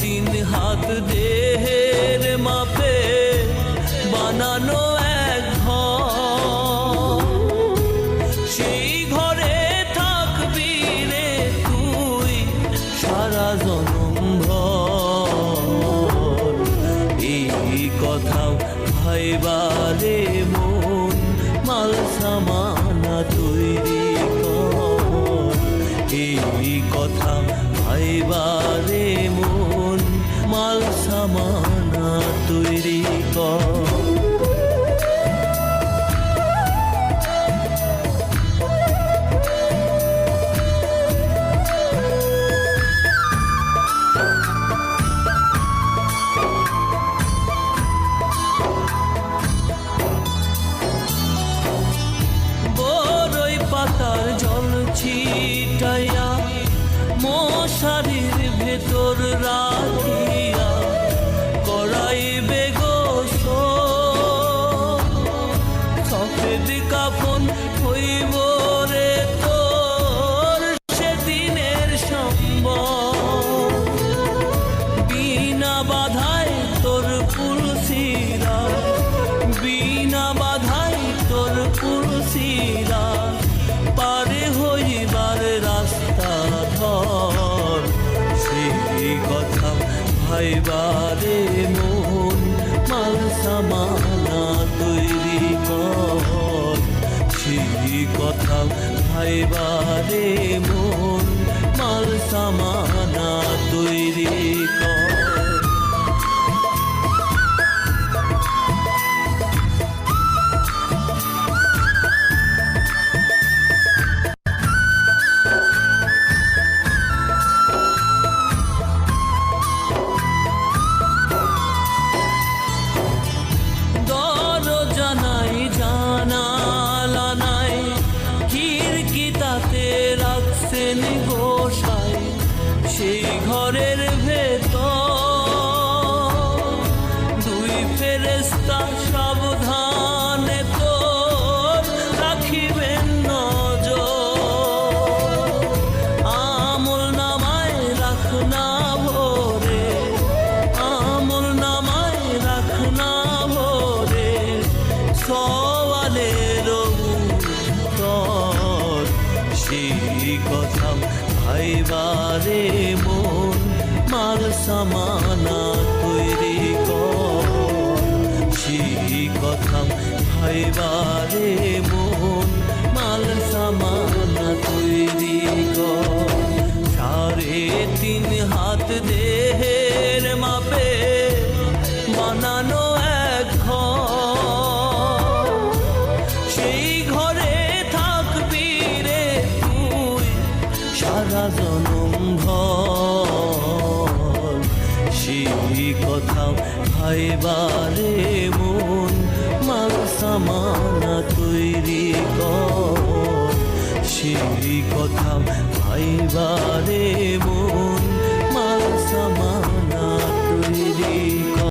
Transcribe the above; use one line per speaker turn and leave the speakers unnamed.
তিন হাত দেহের মাপে বানানো এক ঘর সেই ঘরে থাকবি রে তুই, সারা জনম এই কথাও ভাইবারে মন, মাল সামানা তৈরি পাতার জল ছিটাইয়া মশারির ভেতর রাখিয়া করাইবে গোস সফেদ কাপন হইব কথা ভাইবারে মন, মাল সামানা তৈরি কর। সেই কথা ভাইবারে মন, মাল সামানা তৈরি কর। গোসাই সেই ঘরের ভেতর। দুই ফেরেস্তা সাবধানে তোর রাখিবেন নজর। আমল নামায় রাখ ভোরে, আমল নামায় রাখ না ভোরে, সওয়ালের উত্তর সেই কথা ভাইবারে মন মাল সামানা তৈরি কর। সেই কথা ভাইবারে মন মাল সামানা তৈরি কর। সাড়ে তিন হাত দেহের মাপে বানানো এক ঘর। সারা জনম ভর সেই কথাও ভাইবারে মন, মাল সামানা তৈরি কর। সেই কথাও ভাইবারে মন, মাল সামানা তৈরি